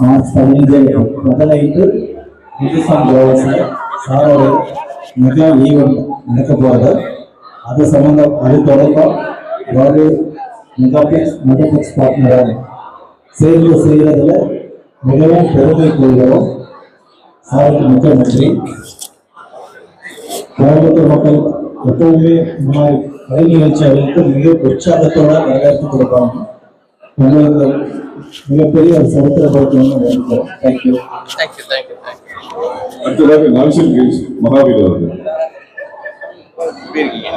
March பதினஞ்சு பதினைந்து புதுசாக கோவஸில் சாரோட மெகா ஈவெண்ட் நடக்க போகிறது அது சம்மந்தம் அது தொடர்பாக ஒரு மெகாபிக்ஸ் மெகாபிக்ஸ் பார்ட்னராக சேர்ந்து செய்கிறதுல மிகவும் பெருமை கொள்கிறோம் சாருக்கு மிக்க நன்றி கோயம்புத்தூர் மக்கள் எப்பவுமே இந்த மாதிரி கலை நிகழ்ச்சிகளுக்கு மிக உற்சாகத்தோட வரவேற்பு கொடுப்பாங்க மிகப்பெரிய ஒரு சரித்திர படுத்தணும்னு வேண்டுகிறோம் thank you thank you thank you thank you அடுத்ததாக நான்சன் கேஸ் மகாவீர் அவர்கள் எப்படி இருக்கீங்க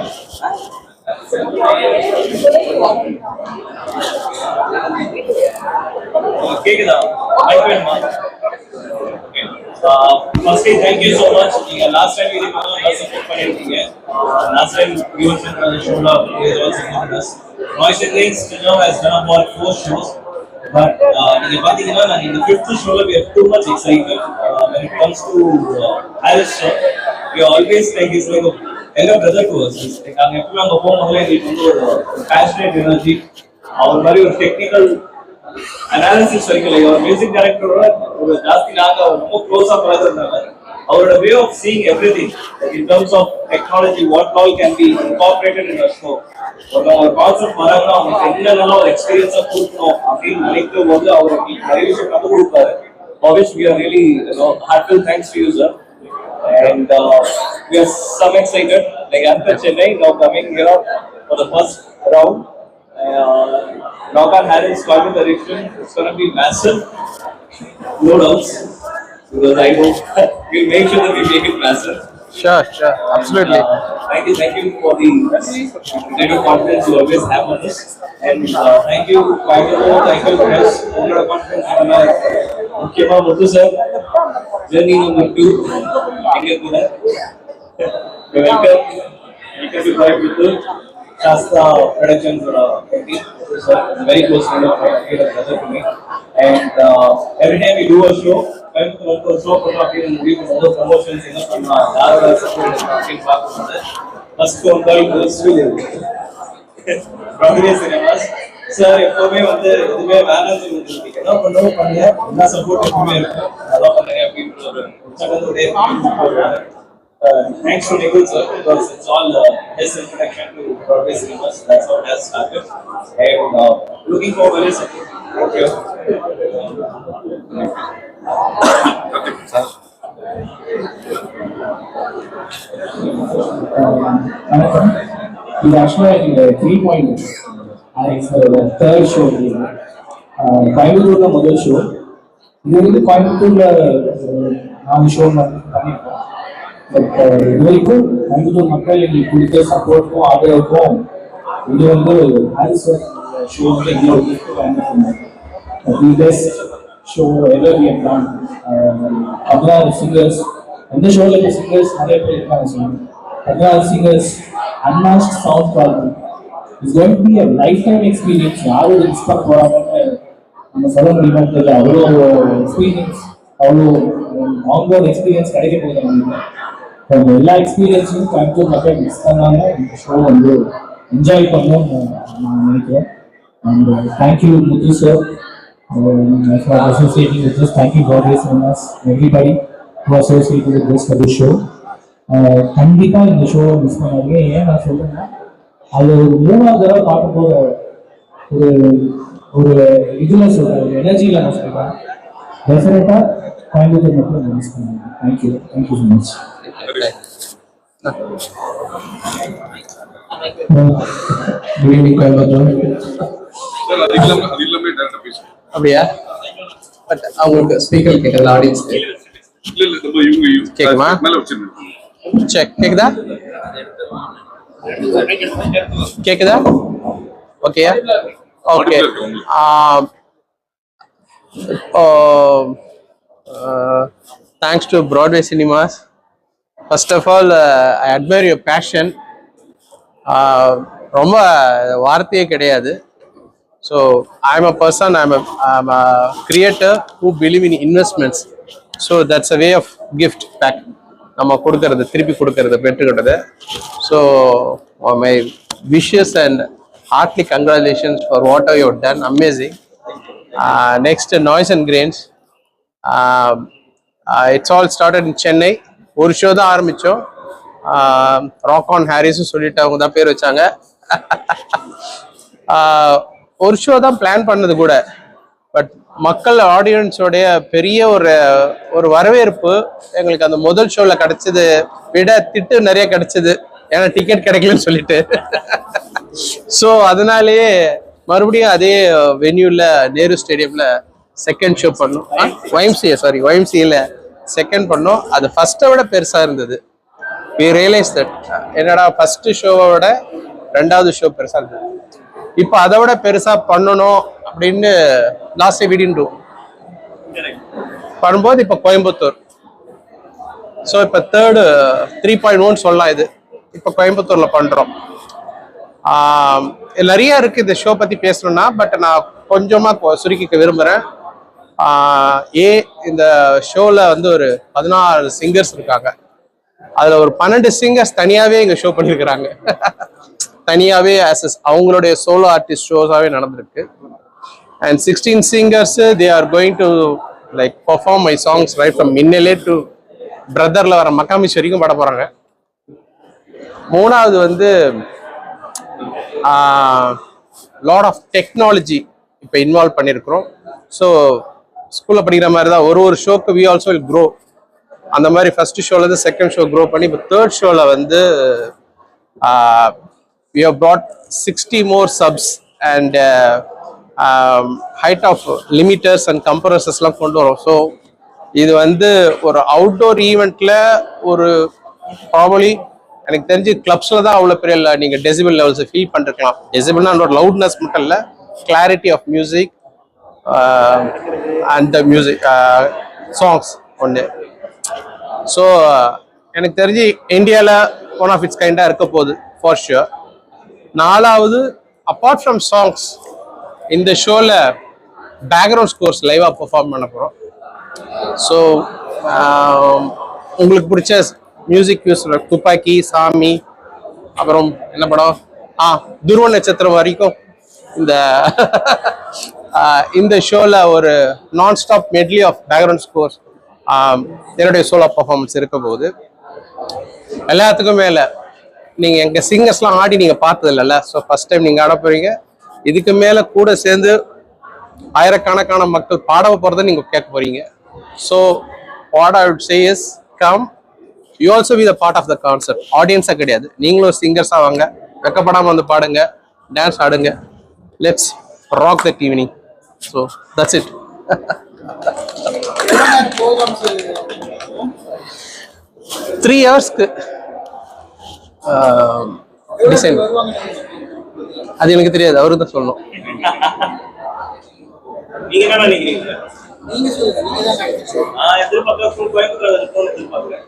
கேக்குதா மைக் வேணுமா firstly thank you so much நீங்க லாஸ்ட் டைம் இது நல்லா சப்போர்ட் பண்ணிருக்கீங்க லாஸ்ட் டைம் யுவர் பண்ண ஷோல is also with us has done about four shows but uh, நீங்க பாத்தீங்கன்னா fifth showல we are too much excited uh, when it comes to uh, Harris sir we always think he's like a elder brother to us He's like நாங்க எப்பவுமே எங்களுக்கு ஒரு passionate energy அவர் மாதிரி ஒரு technical analysis வரைக்கும் லைக் அவர் music டைரக்டரோட ஒரு ஜாஸ்தி நாங்க ரொம்ப க்ளோஸா பழகிறதுனால அவரோட way of seeing everything in terms of technology what all can be incorporated in show ஒரு ஒரு கான்செப்ட் வராங்கன்னா அவங்களுக்கு என்னென்னலாம் ஒரு எக்ஸ்பீரியன்ஸா கொடுக்கணும் அப்படின்னு நினைக்கும் போது அவர் எங்களுக்கு நிறைய விஷயம் கற்றுக் கொடுப்பாரு for which we are really you know heartfelt thanks to you sir and uh, we are some excited like after Chennai now coming here for the first round uh, Naukan Harris Climate Direction it's going to be massive no doubts because I hope we'll make sure that we make it faster. Sure, sure, absolutely. Uh, thank you, thank you for the kind of confidence you always have on us. And uh, thank you, Payagamo, thank you, Chris, for the confidence. And Mukhima Muthu sir, journey number two. Thank you, Kuda. Welcome. Welcome to Koi Muthu, Shasta Productions. Welcome to Coimbatore Shasta productions sir very close friend of brother to me and every time we do a show Coimbatore வந்து ஒரு show பண்ணலாம் அப்படின்னு முடிவு பண்ணும்போது promotions என்ன பண்ணலாம் யாரோட support அப்படின்னு பார்க்கும்போது first one call goes to progress cinemas sir எப்பவுமே வந்து எதுவுமே வேலை என்ன பண்ணவும் பண்ணுங்க என்ன சப்போர்ட் எப்பவுமே இருக்கும். நல்லா பண்ணுங்க அப்படின்னு ஒரு thanks to Nikhil sir because it's all uh, his introduction to Broadway cinemas. That's how it has started. And uh, looking forward to support. Thank you. வணக்கம் இது ஆக்சுவலாக இந்த த்ரீ பாயிண்ட் சாரோட தேர்ட் ஷோ இது ஆஹ் கோயம்புத்தூர்ல முதல் ஷோ இது வந்து கோயம்புத்தூர்ல ஒரு நாலு ஷோ பண்ணியிருக்கோம் பட் இது வரைக்கும் கோயம்புத்தூர் மக்கள் எங்களுக்கு கொடுத்த சப்போர்ட்டுக்கும் ஆதரவுக்கும் இது வந்து ஹாரிஸ் ஷோ வந்து எங்களோட gift Coimbatore best show ever we have done பதினாறு சிங்கர்ஸ் எந்த ஷோவில் இப்போ சிங்கர்ஸ் நிறைய பேர் இருக்காங்க சொல்லுங்க. பதினாறு singers unmatched sound quality it's going to be a life time experience யாரும் எக்ஸ்பெக்ட் பண்ண போறாங்கன்னு நம்ம சொல்ல முடியுமா தெரியல. அவ்வளோ எக்ஸ்பீரியன்ஸ் அவ்வளோ அவங்க எக்ஸ்பீரியன்ஸ் கிடைக்க போகுது நம்மளுக்கு அந்த எல்லா எக்ஸ்பீரியன்ஸையும் கேப்சர் பண்ண மிஸ் பண்ணாமல் இந்த ஷோ வந்து என்ஜாய் பண்ணோம் நான் நினைக்கிறேன். And thank you Muthu sir for associating with this. Thank you, God Cinemas, everybody who associated with this for this show. Uh, இந்த ஷோவை மிஸ் பண்ணாதீங்க. ஏன் நான் சொல்லுங்கன்னா அது ஒரு மூணாவது தடவை பார்க்கும்போது ஒரு ஒரு இதுல சொல்கிறேன் ஒரு எனர்ஜியில் நான் சொல்கிறேன் டெஃபினட்டாக கோயம்புத்தூர் மக்கள் மிஸ் பண்ணுவாங்க thank you thank you so much அப்படியா? பட் அவங்களுக்கு ஸ்பீக்கர் கேட்கல கேக்குமா? செக் கேக்குதா? கேக்குதா? ஓகேயா okay thanks to cinemas first of all I admire your passion ரொம்ப வார்த்தையே கிடையாது. So I am a person I am a creator who believe in investments so that's a way of gift back நம்ம கொடுக்கறது திருப்பி கொடுக்கறது பெற்றுக்கிட்டது. So my wishes and heartly congratulations for what are done. Done amazing next noise and grains it's all started in Chennai. ஒரு show தான் ஆரம்பித்தோம் rock on ஹாரிஸும் சொல்லிட்டு அவங்க தான் பேர் வச்சாங்க. ஒரு ஷோ தான் பிளான் பண்ணது கூட. பட் மக்கள் ஆடியன்ஸோடைய பெரிய ஒரு ஒரு வரவேற்பு எங்களுக்கு அந்த முதல் ஷோவில் கிடைச்சது. விட திட்டு நிறைய கிடைச்சது. ஏன்னா டிக்கெட் கிடைக்கலன்னு சொல்லிட்டு. ஸோ அதனாலேயே மறுபடியும் அதே வென்யூவில் நேரு ஸ்டேடியமில் செகண்ட் ஷோ பண்ணோம். ஒய்எம்சிஏ சாரி ஒய்எம்சியில் செகண்ட் பண்ணோம். அது ஃபர்ஸ்ட்டை விட பெருசாக இருந்தது. வி ரியலைஸ் தட் என்னடா ஃபஸ்ட்டு ஷோவை விட ரெண்டாவது ஷோ பெருசாக இருந்தது. இப்போ அதை விட பெருசாக பண்ணணும் அப்படின்னு லாஸ்ட் வீடின் பண்ணும்போது இப்போ கோயம்புத்தூர். ஸோ இப்போ தேர்டு த்ரீ பாயிண்ட் ஒன் சொல்லலாம் இது. இப்போ கோயம்புத்தூர்ல பண்ணுறோம் ஆம், நிறைய இருக்கு இந்த ஷோ பற்றி பேசணும்னா பட் நான் கொஞ்சமாக சுருக்கிக்க விரும்புகிறேன் ஏ இந்த ஷோவில் வந்து ஒரு பதினாறு சிங்கர்ஸ் இருக்காங்க. அதில் ஒரு பன்னெண்டு சிங்கர்ஸ் தனியாகவே இங்கே ஷோ பண்ணியிருக்கிறாங்க தனியாகவே ஆஸ் எஸ் அவங்களுடைய சோலோ ஆர்டிஸ்ட் ஷோஸாகவே நடந்திருக்கு. And sixteen singers they are going to like perform my songs right from Minnale to பிரதரில் வர மக்காமிஷ் வரைக்கும் பாட போகிறாங்க மூணாவது வந்து லாட் ஆஃப் டெக்னாலஜி இப்போ இன்வால்வ் பண்ணியிருக்கிறோம் ஸோ ஸ்கூலில் படிக்கிற மாதிரி தான் ஒரு ஒரு ஷோக்கு வி ஆல்சோ வில் க்ரோ அந்த மாதிரி ஃபர்ஸ்ட் ஷோலேருந்து செகண்ட் ஷோ க்ரோ பண்ணி இப்போ தேர்ட் ஷோவில் வந்து we have brought sixty more subs and height of limiters and கம்ப்ரஸஸ்லாம் கொண்டு வரோம். ஸோ இது வந்து ஒரு அவுட்டோர் ஈவெண்ட்டில் ஒரு ப்ராபலி எனக்கு தெரிஞ்சு கிளப்ஸில் தான் அவ்வளோ பெரிய இல்லை நீங்கள் டெசிபிள் லெவல்ஸை ஃபீல் பண்ணிருக்கலாம் டெசிபிள்னா ஒரு லவுட்னஸ் மட்டும் இல்லை clarity of music and music songs ஒன்று ஸோ எனக்கு தெரிஞ்சு இந்தியாவில் ஒன் ஆஃப் இட்ஸ் கைண்டாக இருக்க போகுது ஃபார் ஷுர் நாலாவது அப்பார்ட் ஃப்ரம் சாங்ஸ் இந்த ஷோவில் பேக்ரவுண்ட் ஸ்கோர்ஸ் லைவாக பெர்ஃபார்ம் பண்ண போகிறோம் ஸோ உங்களுக்கு பிடிச்ச மியூசிக் யூஸ் துப்பாக்கி சாமி அப்புறம் என்ன படம்? ஆ துருவ நட்சத்திரம் வரைக்கும் இந்த இந்த ஷோவில் ஒரு non stop medley of background scores என்னுடைய சோலோ பர்ஃபார்மன்ஸ் இருக்க போகுது. எல்லாத்துக்கும் மேலே நீங்கள் எங்கள் சிங்கர்ஸ்லாம் ஆடி நீங்கள் பார்த்தது இல்லைல்ல ஸோ ஃபர்ஸ்ட் டைம் நீங்கள் ஆட போகிறீங்க இதுக்கு மேலே கூட சேர்ந்து ஆயிரக்கணக்கான மக்கள் பாட போகிறத நீங்கள் கேட்க போகிறீங்க so what I would say is come you also be the part of the concept ஆடியன்ஸாக கிடையாது. நீங்களும் சிங்கர்ஸாக வாங்க. வெக்கப்படாமல் வந்து பாடுங்க. டான்ஸ் ஆடுங்க. Let's rock that evening so that's it three ஹவர்ஸ்க்கு டிசைன் அது எனக்கு தெரியாது அவரு தான் சொல்லணும். நீங்க என்ன நினைக்கிறீங்க? நான் எதிர்பார்க்க ஃபுல் கோயம்புத்தூர் இருக்கும்னு எதிர்பார்க்கிறேன்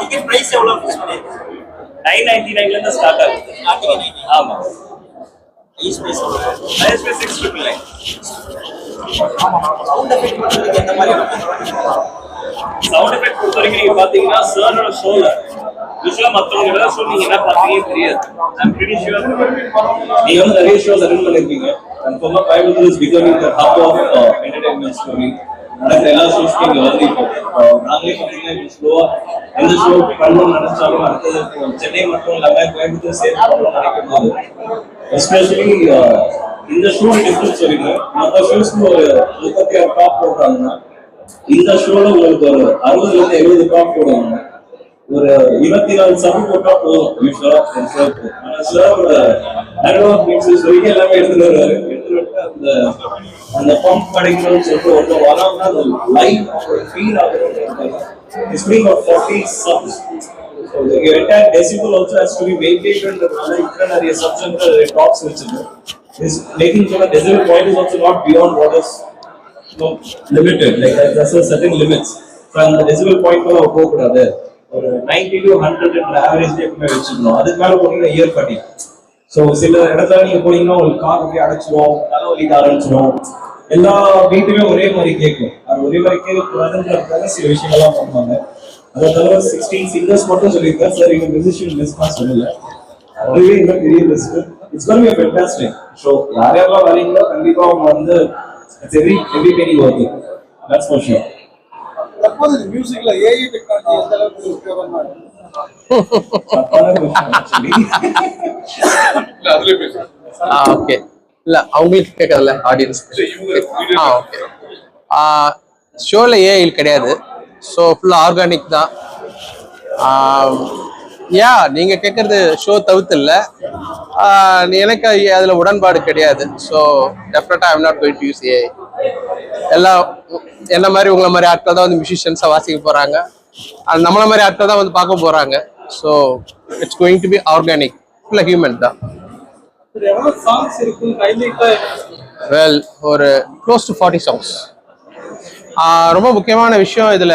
டிக்கெட் பிரைஸ் எவ்வளவு நைன் நைன்டி நைன்ல இருந்து ஸ்டார்ட் ஆகுது. ஆமா. சவுண்ட் எஃபெக்ட் பண்றதுக்கு எந்த மாதிரி சவுண்ட் எஃபெக்ட் பொறுத்த வரைக்கும் நீங்க பாத்தீங்கன்னா சாரோட ஷோல யூஸ்வலா மத்தவங்க ஏதாவது ஷோ நீங்க என்ன பாத்தீங்கன்னு தெரியாது. ஐம் பிரிட்டி ஷூர் நீங்க வந்து நிறைய ஷோஸ் அட்டென்ட் பண்ணிருக்கீங்க. கன்ஃபார்மா Coimbatore is becoming the hub of entertainment story நடக்கிற எல்லா ஷோஸ் நீங்க வந்து இப்போ அஹ், நாங்களே பாத்தீங்கன்னா இப்போ ஸ்லோவா எந்த ஷோ பண்ணணும்னு நினைச்சாலும் அடுத்தது இப்போ சென்னை மட்டும் இல்லாம கோயம்புத்தூர் சேர்த்து பண்ணணும்னு நினைக்கும் போது எஸ்பெஷலி இந்த ஷோ டிஃபரன்ஸ் சொல்லிடுறேன் மற்ற ஷோஸ்க்கு ஒரு முப்பத்தி ஆறு டாப் போடுறாங்கன்னா இந்த ஷோல உங்களுக்கு ஒரு அறுபதுல இருந்து எழுபது டாப் போடுவாங்க. ஒரு இருபத்தி நாலு சபு போட்டா போதும். யூஸ்வலா ஒரு ஷோக்கு ஆனா சாரோட அட்வான்ஸ் மிக்ஸஸ் வரைக்கும் எல்லாமே எடுத்துட்டு வருவாரு. எடுத்துட்டு அந்த அந்த பம்ப் கிடைக்கணும்னு சொல்லிட்டு ஒருத்தர் வராங்கன்னா அந்த லைஃப் ஃபீல் ஆகுது it's of forty subs So the entire decibel also has to be maintained and the assumption that tops which is making sure the decibel point is also not beyond what is you know, limited, like there's a certain limits. So the decibel point கூட போகக்கூடாது ஒரு ninety to hundred average எப்பவுமே வச்சுக்கணும் அதுக்கு மேலே போனீங்கன்னா year கட்டி so சில இடத்துல நீங்கள் போனீங்கன்னா உங்களுக்கு கார் அப்படியே அடைச்சிடும் தலைவலிக்க ஆரம்பிச்சிடும் எல்லா வீட்டுமே ஒரே மாதிரி கேட்கும். அது ஒரே மாதிரி கேட்கக்கூடாதுன்றதுக்காக சில விஷயங்கள்லாம் பண்ணுவாங்க. அதை தவிர சிக்ஸ்டீன் சிங்கர்ஸ் மட்டும் சொல்லியிருக்காரு. சார் எங்க மியூசிஷியன் லிஸ்ட் சொல்லல. அதுவே இன்னும் பெரிய list it's gonna be fantastic show யார் யாரெல்லாம் வரீங்களோ கண்டிப்பா அவங்க வந்து it's every every worth it that's for sure. தற்போது மியூசிக்ல ஏஐ டெக்னாலஜி எந்த அளவுக்கு உபயோகமா இருக்கு? பேசுறேன் ஓகே இல்ல அவங்களுக்கு கேட்கறதுல ஆடியன்ஸ் ஆ ஓகே ஷோவில் ஏஐல் கிடையாது. ஸோ ஃபுல்லாக ஆர்கானிக் தான். யா நீங்கள் கேட்குறது ஷோ தவிர்த்து இல்லை. எனக்கு அதில் உடன்பாடு கிடையாது. ஸோ டெஃபினட்டாக I'm not going to use AI எல்லாம் என்ன மாதிரி உங்களை மாதிரி ஆட்கள் தான் வந்து மியூசிஷியன்ஸாக வாசிக்க போகிறாங்க அது நம்மள மாதிரி ஆட்கள் தான் வந்து பார்க்க போகிறாங்க so it's going to be organic ஃபுல்லாக ஹியூமன் தான். வெல் ஒரு க்ளோஸ் டு ஃபார்ட்டி சாங்ஸ் ரொம்ப முக்கியமான விஷயம் இதில்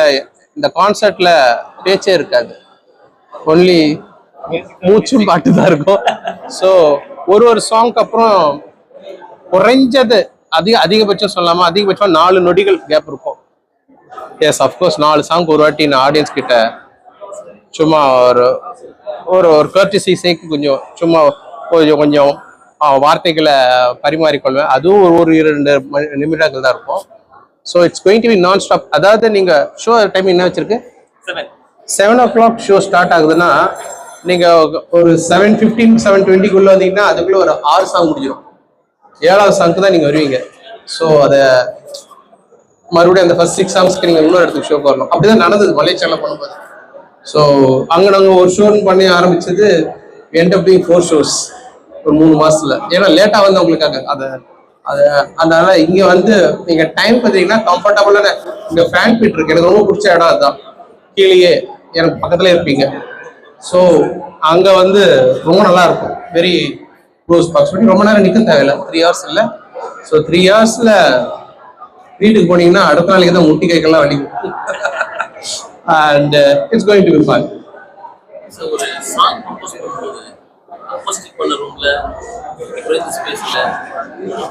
இந்த கான்சர்ட்டில் பேச்சே இருக்காது. ஒன்லி மூச்சும் பாட்டு தான் இருக்கும். ஸோ ஒரு ஒரு சாங்க்கு அப்புறம் குறைஞ்சது அதிக அதிகபட்சம் சொல்லாமல் அதிகபட்சம் நாலு நொடிகள் கேப் இருக்கும். எஸ் அஃப்கோர்ஸ் நாலு சாங் ஒரு வாட்டி நான் ஆடியன்ஸ் கிட்ட சும்மா ஒரு ஒரு ஒரு கர்டிசி சேக்கு கொஞ்சம் சும்மா கொஞ்சம் கொஞ்சம் வார்த்தைகளை பரிமாறிக்கொள்வேன். அதுவும் ஒரு ஒரு இரண்டு நிமிடங்கள் தான் இருக்கும். So it's going to be non stop அதாவது நீங்க ஷோ டைம் என்ன வச்சிருக்கு? Seven o'clock show start ஆகுதுன்னா நீங்க ஒரு செவன் ஃபிஃப்டீன் செவன் டுவெண்ட்டிக்குள்ள வந்தீங்கன்னா அதுக்குள்ள ஒரு ஆறு சாங் முடிஞ்சிடும் ஏழாவது சாங்க்கு தான் நீங்க வருவீங்க. ஸோ அதை மறுபடியும் அந்த ஃபர்ஸ்ட் சிக்ஸ் சாங்ஸ்க்கு நீங்க இன்னொரு இடத்துக்கு ஷோக்கு வரணும். அப்படிதான் நடந்தது. மலேசியால பண்ணும்போது. ஸோ அங்க நாங்க ஒரு ஷோன்னு பண்ணி ஆரம்பிச்சது எண்ட் ஆஃப் ஃபோர் ஷோஸ் ஒரு மூணு மாசத்துல. ஏன்னா லேட்டா வந்தவங்களுக்காக அதை அது அதனால இங்க வந்து நீங்க டைம் பார்த்தீங்கன்னா கம்ஃபர்டபுளான இங்க ஃபேன் பீட் இருக்கு. எனக்கு ரொம்ப பிடிச்ச இடம் அதுதான். கீழேயே எனக்கு பக்கத்துல இருப்பீங்க. ஸோ அங்க வந்து ரொம்ப நல்லா இருக்கும். வெரி க்ளோஸ் பாக்ஸ் பண்ணி ரொம்ப நேரம் நிற்க தேவையில்ல. த்ரீ ஹவர்ஸ் இல்லை. ஸோ த்ரீ ஹவர்ஸ்ல வீட்டுக்கு போனீங்கன்னா அடுத்த நாளைக்கு தான் முட்டி கைக்கெல்லாம் வலிக்கும் and it's going to be fun so குறைந்த ஸ்பேஸில்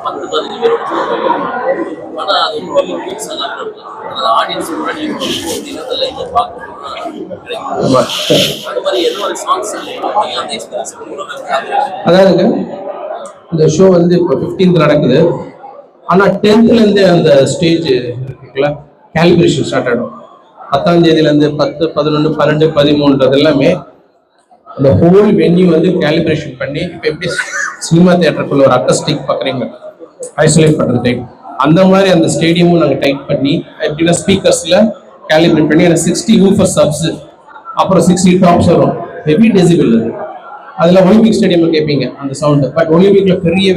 பத்து பதினஞ்சு பேரோட ஆனால் அது ஒரு பெரிய மிக்ஸ் எல்லாம் ஆடியன்ஸ் முன்னாடி இருக்கும் அப்படிங்கிறதுல பார்க்கணும்னா கிடைக்கும். அது மாதிரி என்ன ஒரு சாங்ஸ் அந்த எக்ஸ்பீரியன்ஸ் இந்த ஷோ வந்து இப்போ 15th நடக்குது. ஆனால் டென்த்துலேருந்தே அந்த ஸ்டேஜ் இருக்குல்ல? கேலிபிரேஷன் ஸ்டார்ட் ஆகிடும் பத்தாம் தேதியிலேருந்து பத்து பதினொன்று பன்னெண்டு பதிமூன்றது எல்லாமே அந்த ஹோல் வென்யூ வந்து கேலிபிரேஷன் பண்ணி இப்போ எப்படி சினிமா தியேட்டருக்குள்ள ஒரு அக்கஸ்டிக் பார்க்குறீங்க ஐசோலேட் பண்ணுற டைம் அந்த மாதிரி அந்த ஸ்டேடியமும் நாங்கள் டைட் பண்ணி எப்படின்னா ஸ்பீக்கர்ஸில் கேலிபிரேட் பண்ணி எனக்கு சிக்ஸ்டி ஊஃபர் சப்ஸ் அப்புறம் சிக்ஸ்டி டாப்ஸ் வரும். ஹெவி டெசிபிள் அது. அதில் ஒலிம்பிக் ஸ்டேடியம் கேட்பீங்க அந்த சவுண்டு பட் ஒலிம்பிக்கில் பெரிய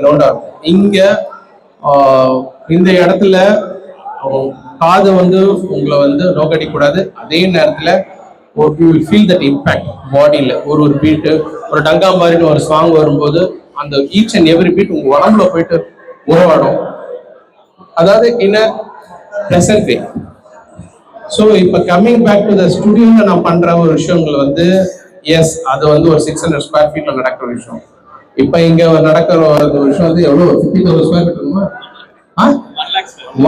கிரவுண்டாக இருக்கும். இங்கே இந்த இடத்துல காது வந்து உங்களை வந்து நோக்கடிக்கூடாது அதே நேரத்தில் you will feel that impact பாடியில் ஒரு ஒரு பீட்டு ஒரு டங்கா மாதிரின்னு ஒரு சாங் வரும்போது அந்த ஈச் அண்ட் எவ்ரி பீட் உங்கள் உடம்புல போயிட்டு உறவாடும். அதாவது இன் ப்ரெசன்ட் வே ஸோ இப்போ கம்மிங் பேக் டு த ஸ்டுடியோவில் நான் பண்ற ஒரு விஷயங்கள் வந்து எஸ் அது வந்து ஒரு சிக்ஸ் ஹண்ட்ரட் ஸ்கொயர் ஃபீட்ல நடக்கிற விஷயம். இப்போ இங்க நடக்கிற ஒரு விஷயம் வந்து எவ்வளோ fifty thousand square feet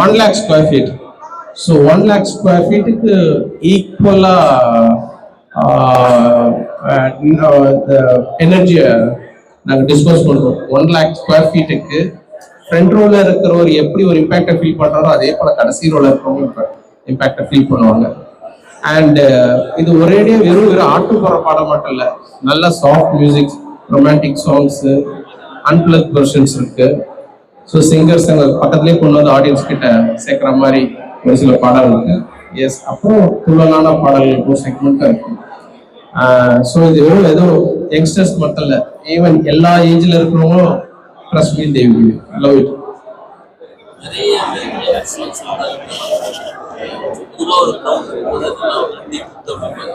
one lakh square feet so one lakh square ஃபீட்டுக்கு ஈக்குவலாக எனர்ஜியை நாங்கள் டிஸ்போஸ் பண்ணுறோம் ஒன் லேக் ஸ்கொயர் ஃபீட்டுக்கு ஃப்ரண்ட் ரோவில் இருக்கிறவர் எப்படி ஒரு இம்பேக்டை ஃபீல் பண்ணுறாரோ அதே போல் கடைசி ரோவில் இருக்கிறவங்க இம்பேக்டை ஃபீல் பண்ணுவாங்க. அண்டு இது ஒரேடியாக வெறும் வெறும் ஆட்டு போகிற பாடம் மட்டும் இல்லை நல்ல soft music romantic songs unplug versions இருக்குது ஸோ சிங்கர்ஸ் எங்கள் பக்கத்துலேயே கொண்டு வந்து ஆடியன்ஸ் கிட்ட சேர்க்குற மாதிரி ஒரு சில பாடல் இருக்கு. எஸ் அப்புறம் துள்ளலான பாடல்கள் ஒரு செக்மெண்ட்டாக இருக்கு. ஸோ இது வெறும் ஏதோ யங்ஸ்டர்ஸ் மட்டும் இல்லை ஈவன் எல்லா ஏஜ்ல இருக்கிறவங்களும் trust mean Devi love it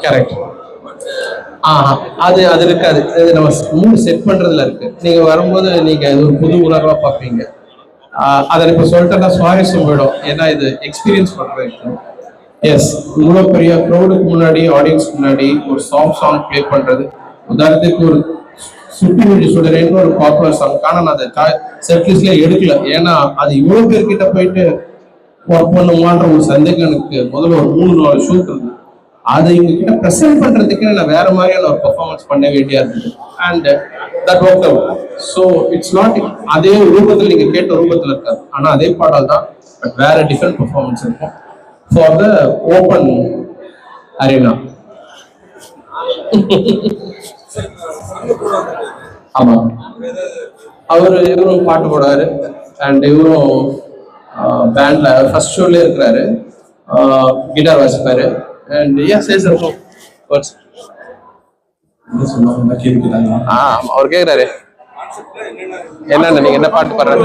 correct அது அது இருக்காது. இது நம்ம மூணு செட் பண்றதுல இருக்கு. நீங்க வரும்போது நீங்க ஒரு புது உலகமா பார்ப்பீங்க. அதை இப்போ சொல்லிட்டா சுவாரஸ்யம் போயிடும். ஏன்னா இது எக்ஸ்பீரியன்ஸ் பண்றது எஸ் இவ்வளோ பெரிய க்ரௌடுக்கு முன்னாடி ஆடியன்ஸ் முன்னாடி ஒரு சாங் சாங் ப்ளே பண்ணுறது உதாரணத்துக்கு ஒரு சுட்டி வீடு சுடரேன்னு ஒரு பாப்புலர் சாங் ஆனால் நான் அதை செட்லிஸ்ட்ல எடுக்கல. ஏன்னா அது இவ்வளோ பேர்கிட்ட போயிட்டு ஒர்க் பண்ணுமான்ற ஒரு சந்தேகம் எனக்கு முதல்ல ஒரு மூணு நாலு ஷூட் இருந்தது. அதை இவங்க கிட்ட ப்ரெசென்ட் பண்றதுக்கு நான் வேற மாதிரியான ஒரு பெர்ஃபார்மன்ஸ் பண்ண வேண்டியா இருந்தது. And that work out so it's not அதே ரூபத்தில் நீங்க கேட்ட ரூபத்தில் இருக்காது. ஆனா அதே பாடல் தான் பட் வேற டிஃப்ரெண்ட் பெர்ஃபார்மன்ஸ் இருக்கும். ஃபார் த ஓப்பன் அரேனா ஆமா. அவரு இவரும் பாட்டு போடுவாரு. அண்ட் இவரும் பேண்ட்ல ஃபர்ஸ்ட் ஷோல இருக்கிறாரு. கிட்டார் வாசிப்பாரு. அண்ட் ஏன் சேஸ் இருக்கும் வேர்ட்ஸ் ஆ அவர் கேக்குறாரு. என்னென்ன நீங்க என்ன பாட்டு பாடுறாரு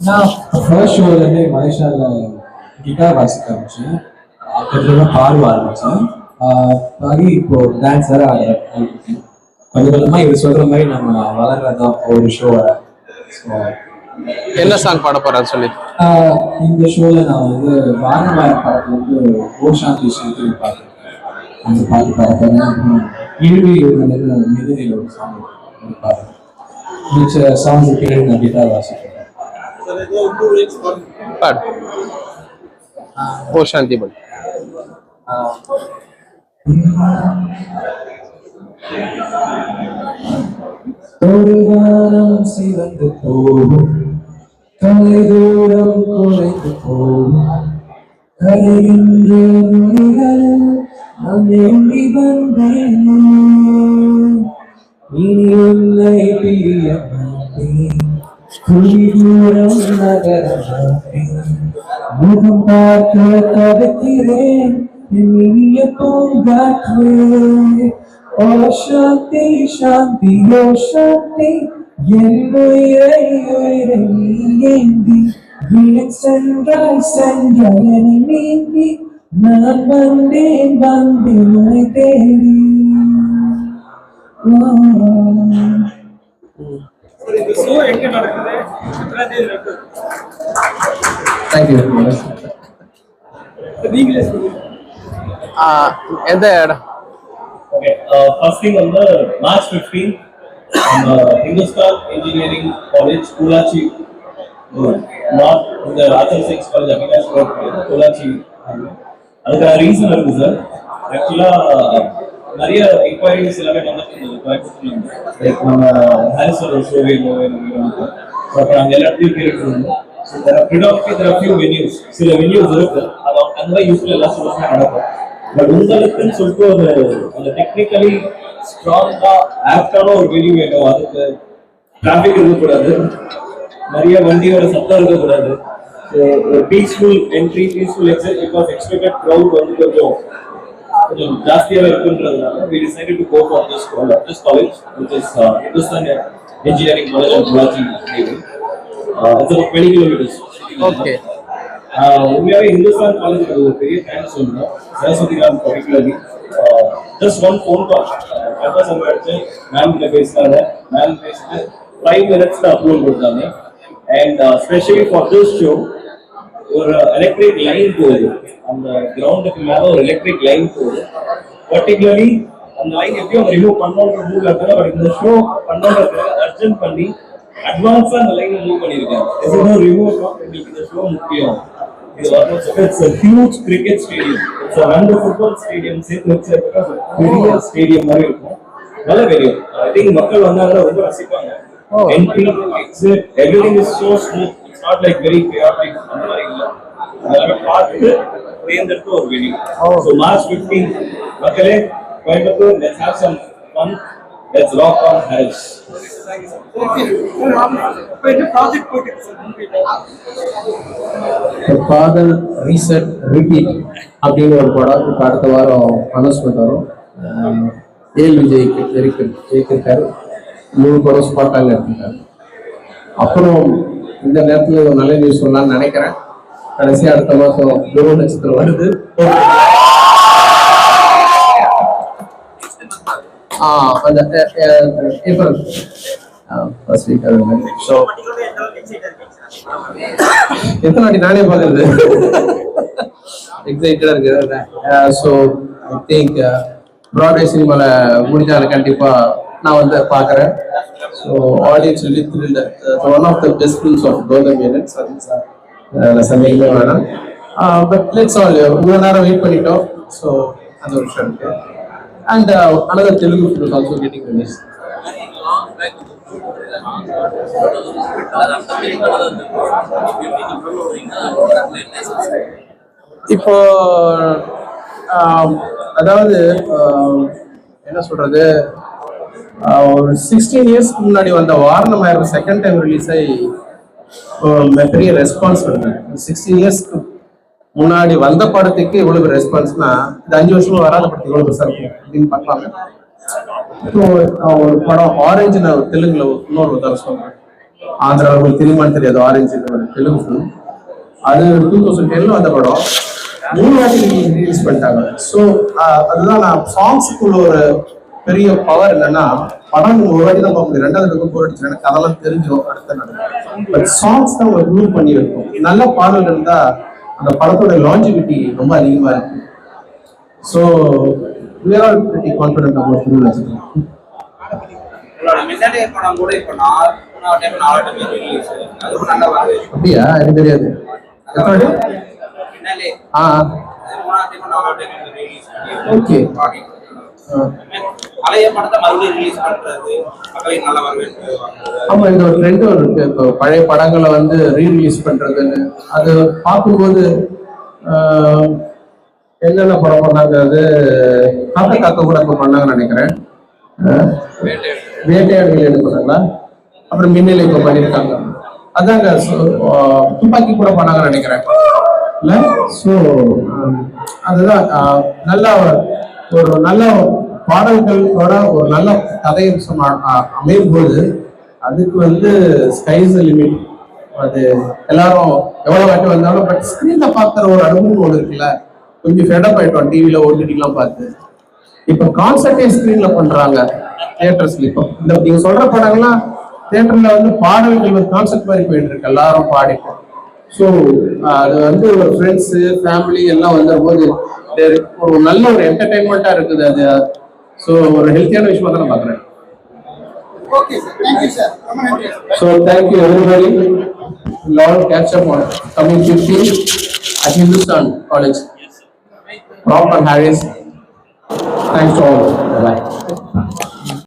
நான் ஃபர்ஸ்ட் ஷோலேருந்து மலேசியாவில் கிட்டார் வாசிக்க ஆரம்பிச்சேன். அதுக்கப்புறமா பாட ஆரம்பிச்சேன். ஆஹ் பாடி இப்போ டான்ஸ் வேற ஆடுறேன் கொஞ்சம் கொஞ்சமா இது சொல்ற மாதிரி நம்ம வளர்றதா ஒரு ஷோ ஸோ என்ன சாங் பாட போறாரு சொல்லி. இந்த ஷோல நான் வந்து வானவாய் படத்துல வந்து ஓஷாந்தி ஸ்ரீ பாட்டு அந்த பாட்டு பாட போறேன் மிகுதியில் ஒரு சாங் பாடு மிச்ச சாங்ஸ் பின்னாடி நான் கிட்டார் வாசிக்கிறேன். பாடு. ஓ சாந்தி பட் ஒரு வானம் சிவந்து போகும். Hare Guru Kore Kapoor Hare Indra Mani Hare Hare Undi Bandhana Ini Ullai Piriya Bhakti நான் வந்தேன் வந்தேன் தேடி. தேங்க்யூ எந்த இடம்? Okay, uh, first thing on the March 15th, on the Hindustan Engineering College, Kulachi, uh, not in the Rajal அதுக்கான reason இருக்கு sir ஆக்சுவலாக நிறைய என்கொயரிஸ் எல்லாமே வந்துட்டு இருந்தது கோயம்புத்தூர்ல லைக் நம்ம ஹாரிஸ் ஒரு ஷோ வேணும் வேணும் வேணும் அப்போ நாங்கள் எல்லா கேட்டு இருந்தோம். ஃபியூ வென்யூஸ் சில வென்யூஸ் இருக்கு. அது அந்த மாதிரி யூஸ்வல் எல்லா ஷோஸுமே நடக்கும். பட் உங்களுக்குன்னு சொல்லிட்டு ஒரு அந்த டெக்னிக்கலி ஸ்ட்ராங்கா ஆப்டான ஒரு வென்யூ வேணும் அதுக்கு டிராஃபிக் இருக்கக்கூடாது நிறைய வண்டியோட சத்தம் இருக்கக்கூடாது ஸோ ஒரு peaceful entry peaceful exit because expected crowd வந்து கொஞ்சம் கொஞ்சம் ஜாஸ்தியாவே இருக்குன்றதுனால we decided to go for this college this college which is uh, Hindustan Engineering College of Balaji Navy. Uh, it's about 20 kilometers. Okay. உண்மையாகவே Hindustan college ஒரு பெரிய thanks சொல்லணும் Saraswati ma'am particularly just one phone call campus அங்கே எடுத்து ma'am கிட்ட பேசினாங்க. Ma'am பேசிட்டு five மினிட்ஸ்ல அப்லோட் கொடுத்தாங்க. And specially for this show ஒரு எலக்ட்ரிக் லைன் போகுது. அந்த கிரவுண்டுக்கு மேலே ஒரு எலக்ட்ரிக் லைன் போகுது. பர்டிகுலர்லி அந்த லைன் எப்படியும் ரிமூவ் பண்ணோன்ற மூவ்ல இருக்காங்க. பட் இந்த ஷோ பண்ணணுன்றது அர்ஜென்ட் பண்ணி அட்வான்ஸா அந்த லைனை மூவ் பண்ணியிருக்காங்க. எதுவும் ரிமூவ் எங்களுக்கு இந்த ஷோ முக்கியம். இது வரணும் it's a huge cricket stadium. A ரெண்டு ஃபுட்பால் ஸ்டேடியம் சேர்த்து வச்சிருக்க பெரிய ஸ்டேடியம் மாதிரி இருக்கும். நல்ல தெரியும் ஐ திங்க் மக்கள் வந்தாங்கன்னா ரொம்ப ரசிப்பாங்க. Entry exit everything is so smooth it's not like very chaotic. அந்த மாதிரி இல்ல. அதனால பார்த்து தேர்ந்தெடுத்து ஒரு வெளி ஸோ மார்ச் 15 மக்களே Coimbatore let's have some fun let's rock on Harris இப்போ ஃபாதர் ரீசெட் ரிப்பீட் அப்படின்னு ஒரு படம் இப்போ அடுத்த வாரம் அனௌன்ஸ்மெண்ட் வரும். ஏல் விஜய் இருக்கு ஜெயிக்கிருக்காரு மூணு படம் ஸ்பாட்டாக எடுத்திருக்காரு. அப்புறம் இந்த நேரத்தில் ஒரு நல்ல நியூஸ் சொல்லலாம்னு நினைக்கிறேன். கடைசி அடுத்த மாதம் குரு நட்சத்திரம் வருது. ஆ அந்த ஏப்ரல் ஃபர்ஸ்ட் வீக் அது ஸோ எத்தனை வாட்டி நானே பார்க்கறது எக்ஸைட்டடா இருக்கு ஸோ ஐ திங்க் ப்ராட்வே சினிமாவில் முடிஞ்சாலும் கண்டிப்பா நான் வந்து பார்க்குறேன் so audience thrilled. Uh, one of the best films of golden minutes அது அதில் சந்தேகமே வேணாம். பட் லெட்ஸ் ஆல் இவ்வளோ நேரம் வெயிட் பண்ணிட்டோம். ஸோ அந்த ஒரு விஷயம் and another Telugu film also getting release இப்போ அதாவது என்ன சொல்றது? ஒரு சிக்ஸ்டீன் இயர்ஸ்க்கு முன்னாடி வந்த வாரணம் ஆயிரம் செகண்ட் டைம் ரிலீஸ் ஆகி பெரிய ரெஸ்பான்ஸ் வருது சிக்ஸ்டீன் இயர்ஸ்க்கு முன்னாடி வந்த படத்துக்கு இவ்வளவு ரெஸ்பான்ஸ்னா இது அஞ்சு வருஷமா வராத படத்துக்கு இவ்வளவு பெருசா இருக்கும் அப்படின்னு பார்க்கலாமே. ஒரு படம் ஆரஞ்சுன்னு ஒரு தெலுங்குல ஒரு- இன்னொரு தர சொல்றேன் ஆந்திரா உங்களுக்கு தெரியுமான்னு தெரியாது ஆரஞ்சு ஒரு தெலுங்கு ஃபிலிம் அது டூ தௌசண்ட் டென்ல வந்த படம். மூணு வாட்டி ரிலீஸ் பண்ணிட்டாங்க. ஸோ அதுதான் நான் சாங்ஸுக்குள்ள ஒரு பெரிய பவர் என்னன்னா படம் ஒரு வாட்டி தான் பார்க்க முடியும். ரெண்டாவது இருக்கும் போர் எனக்கு அதெல்லாம் தெரிஞ்சிடும் அடுத்த நாள். பட் சாங்ஸ் தான் ஒரு ரூல் பண்ணி வைக்கும். நல்ல பாடல் இருந்தா அந்த படத்தோட லாஞ்சிவிட்டி ரொம்ப அதிகமா இருக்கு so we are pretty confident about release அதுவும் நல்லா வருது. அப்படியா? எனக்கு தெரியாது. Release okay. பழைய படத்தை மறுபடியும் ரிலீஸ் பண்றது நல்ல வரவேற்பு. ஆமா இந்த ஒரு ட்ரெண்ட் இருக்கு. இப்போ பழைய படங்களை வந்து ரீரிலீஸ் பண்றதுன்னு. அது பார்க்கும்போது என்னென்ன படம் பண்ணாங்க அது? காக்க காக்க கூட இப்போ பண்ணாங்கன்னு நினைக்கிறேன். வேட்டையாடுகள் வேட்டையாடு அப்புறம் மின்னலை இப்போ பண்ணியிருக்காங்க அதாங்க துப்பாக்கி கூட பண்ணாங்கன்னு நினைக்கிறேன். இல்லை? ஸோ அதுதான் நல்லா நல்ல ஒரு நல்ல பாடல்களோட ஒரு நல்ல கதை அம்சம் அமையும் போது அதுக்கு வந்து ஸ்கைஸ் லிமிட் அது எல்லாரும் எவ்வளோ வாட்டி வந்தாலும் பட் ஸ்க்ரீனில் பார்க்குற ஒரு அனுபவம் ஒன்று இருக்குல்ல. கொஞ்சம் ஃபெடப் ஆயிட்டோம். டிவியில ஓடிடிலாம் பார்த்து. இப்போ கான்சர்ட்டே ஸ்கிரீன்ல பண்றாங்க தியேட்டர்ஸ்ல இப்போ இந்த நீங்க சொல்ற படங்கள்லாம் தியேட்டர்ல வந்து பாடல்கள் ஒரு கான்செப்ட் மாதிரி போயிட்டு இருக்கு. எல்லாரும் பாடிப்போம் ஸோ அது வந்து ஒரு ஃப்ரெண்ட்ஸு ஃபேமிலி எல்லாம் there ஒரு நல்ல ஒரு என்டர்டைன்மெண்ட்டா இருக்குது அது. ஸோ ஒரு ஹெல்த்தியான விஷயமா தான் நான் பார்க்குறேன் ஓகே சார் தேங்க்யூ சார் ரொம்ப நன்றி So thank you everybody. Lord catch and Harris. Thanks to all. Bye.